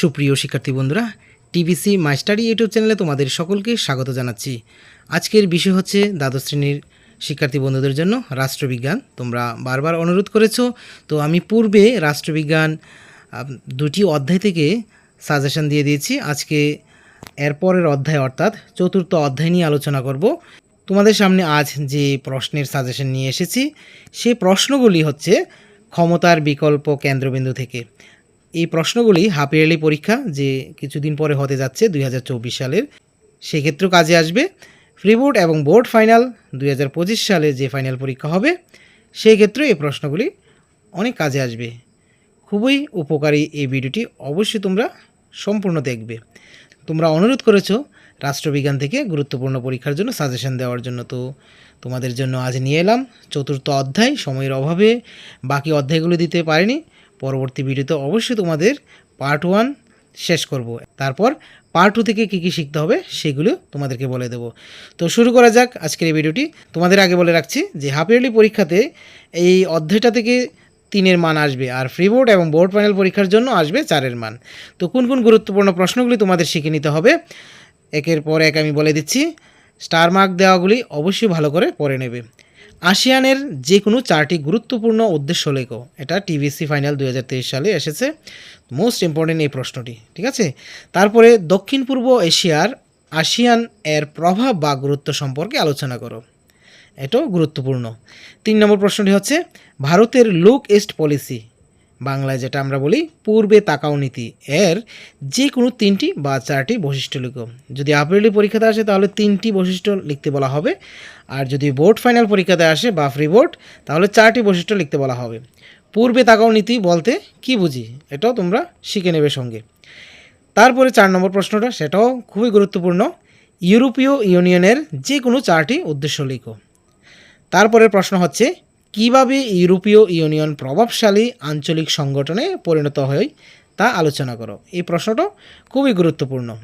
সুপ্রিয় শিক্ষার্থী বন্ধুরা টিবিসি মাস্টারি ইউটিউব চ্যানেলে তোমাদের সকলকে স্বাগত জানাচ্ছি। আজকের বিষয় হচ্ছে দ্বাদশ শ্রেণির শিক্ষার্থী বন্ধুদের জন্য রাষ্ট্রবিজ্ঞান। তোমরা বারবার অনুরোধ করেছ, তো আমি পূর্বে রাষ্ট্রবিজ্ঞান দুটি অধ্যায় থেকে সাজেশন দিয়ে দিয়েছি। আজকে এরপরের অধ্যায় অর্থাৎ চতুর্থ অধ্যায় নিয়ে আলোচনা করব। তোমাদের সামনে আজ যে প্রশ্নের সাজেশন নিয়ে এসেছি সেই প্রশ্নগুলি হচ্ছে ক্ষমতার বিকল্প কেন্দ্রবিন্দু থেকে। এই প্রশ্নগুলি হাফ ইয়ারলি পরীক্ষা যে কিছুদিন পরে হতে যাচ্ছে দুই হাজার চব্বিশ সালের, সেক্ষেত্রেও কাজে আসবে। ফ্রি বোর্ড এবং বোর্ড ফাইনাল দুই হাজার পঁচিশ সালে যে ফাইনাল পরীক্ষা হবে, সেই ক্ষেত্রে এই প্রশ্নগুলি অনেক কাজে আসবে। খুবই উপকারী এই ভিডিওটি, অবশ্যই তোমরা সম্পূর্ণ দেখবে। তোমরা অনুরোধ করেছ রাষ্ট্রবিজ্ঞান থেকে গুরুত্বপূর্ণ পরীক্ষার জন্য সাজেশন দেওয়ার জন্য, তো তোমাদের জন্য আজ নিয়ে এলাম। চতুর্থ অধ্যায়, সময়ের অভাবে বাকি অধ্যায়গুলো দিতে পারিনি। পরবর্তী ভিডিওতে অবশ্যই তোমাদের পার্ট ওয়ান শেষ করব। তারপর পার্ট টু থেকে কী কী শিখতে হবে সেগুলো তোমাদেরকে বলে দেব। তো শুরু করা যাক আজকের এই ভিডিওটি। তোমাদের আগে বলে রাখছি যে হাফ ইয়ারলি পরীক্ষাতে এই অধ্যায়টা থেকে তিনের মান আসবে আর ফ্রি বোর্ড এবং বোর্ড ফাইনাল পরীক্ষার জন্য আসবে চারের মান। তো কোন কোন গুরুত্বপূর্ণ প্রশ্নগুলি তোমাদের শিখে নিতে হবে, একের পর এক আমি বলে দিচ্ছি। স্টার মার্ক দেওয়াগুলি অবশ্যই ভালো করে পড়ে নেবে। আসিয়ানের যে কোনো চারটি গুরুত্বপূর্ণ উদ্দেশ্য লেখো। এটা টিভিসি ফাইনাল দু হাজার তেইশ সালে এসেছে। মোস্ট ইম্পর্টেন্ট এই প্রশ্নটি, ঠিক আছে? তারপরে দক্ষিণ পূর্ব এশিয়ার আসিয়ান এর প্রভাব বা গুরুত্ব সম্পর্কে আলোচনা করো। এটাও গুরুত্বপূর্ণ। তিন নম্বর প্রশ্নটি হচ্ছে, ভারতের লুক ইস্ট পলিসি বাংলায় যেটা আমরা বলি পূর্বে তাকাও নীতি। এর যে কোনো তিনটি বা চারটি বৈশিষ্ট্য লিখো। যদি আপ্রিলি পরীক্ষাতে আসে তাহলে তিনটি বৈশিষ্ট্য লিখতে বলা হবে। আর যদি বোর্ড ফাইনাল পরীক্ষাতে আসে বা ফ্রি বোর্ড তাহলে চারটি বৈশিষ্ট্য লিখতে বলা হবে। পূর্বে তাকাও নীতি বলতে কি বুঝি, এটাও তোমরা শিখে নেবে সঙ্গে। তারপরে চার নম্বর প্রশ্নটা, সেটাও খুবই গুরুত্বপূর্ণ। ইউরোপীয় ইউনিয়নের যে কোনো চারটি উদ্দেশ্য লিখো। তারপরের প্রশ্ন হচ্ছে কীভাবে ইউরোপীয় ইউনিয়ন প্রভাবশালী আঞ্চলিক সংগঠনে পরিণত হয় তা আলোচনা করো। এই প্রশ্নটা খুবই গুরুত্বপূর্ণ।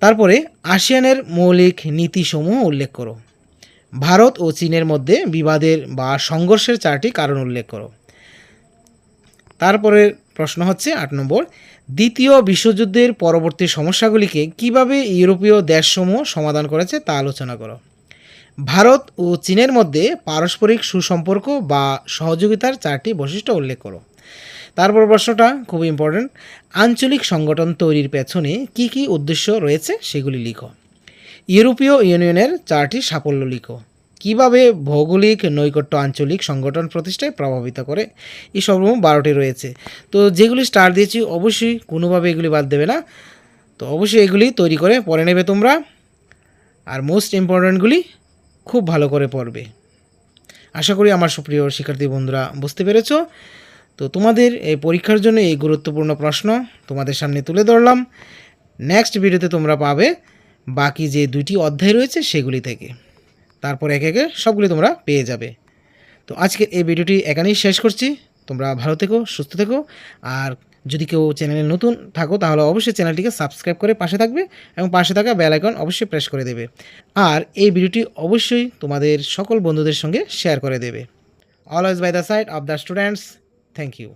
তারপরে আসিয়ানের মৌলিক নীতিসমূহ উল্লেখ করো। ভারত ও চীনের মধ্যে বিবাদের বা সংঘর্ষের চারটি কারণ উল্লেখ করো। তারপরে প্রশ্ন হচ্ছে আট নম্বর, দ্বিতীয় বিশ্বযুদ্ধের পরবর্তী সমস্যাগুলিকে কীভাবে ইউরোপীয় দেশসমূহ সমাধান করেছে তা আলোচনা করো। ভারত ও চীনের মধ্যে পারস্পরিক সুসম্পর্ক বা সহযোগিতার চারটি বৈশিষ্ট্য উল্লেখ করো। তারপর প্রশ্নটা খুব ইম্পর্ট্যান্ট আঞ্চলিক সংগঠন তৈরির পেছনে কি কি উদ্দেশ্য রয়েছে সেগুলি লিখো। ইউরোপীয় ইউনিয়নের চারটি সাফল্য লিখো। কীভাবে ভৌগোলিক, নৈকট্য আঞ্চলিক সংগঠন প্রতিষ্ঠায় প্রভাবিত করে? এই সর্বমোট বারোটি রয়েছে। তো যেগুলি স্টার দিয়েছি, অবশ্যই কোনোভাবে এগুলি বাদ দেবে না। তো অবশ্যই এগুলি তৈরি করে পড়ে নেবে তোমরা। আর মোস্ট ইম্পর্ট্যান্টগুলি খুব ভালো করে পড়বে। আশা করি আমার সুপ্রিয় শিক্ষার্থী বন্ধুরা বুঝতে পেরেছ। তো তোমাদের এই পরীক্ষার জন্য এই গুরুত্বপূর্ণ প্রশ্ন তোমাদের সামনে তুলে ধরলাম। নেক্সট ভিডিওতে তোমরা পাবে বাকি যে দুটি অধ্যায় রয়েছে সেগুলি থেকে। তারপর একে একে সবগুলি তোমরা পেয়ে যাবে। তো আজকে এই ভিডিওটি এখানেই শেষ করছি। তোমরা ভালো থেকো, সুস্থ থেকো। আর যদি কেউ চ্যানেলে নতুন থাকো, তাহলে অবশ্যই চ্যানেলটিকে সাবস্ক্রাইব করে পাশে থাকবে এবং পাশে থাকা বেল আইকন অবশ্যই প্রেস করে দেবে। আর এই ভিডিওটি অবশ্যই তোমাদের সকল বন্ধুদের সঙ্গে শেয়ার করে দেবে। Always by the side of the students thank you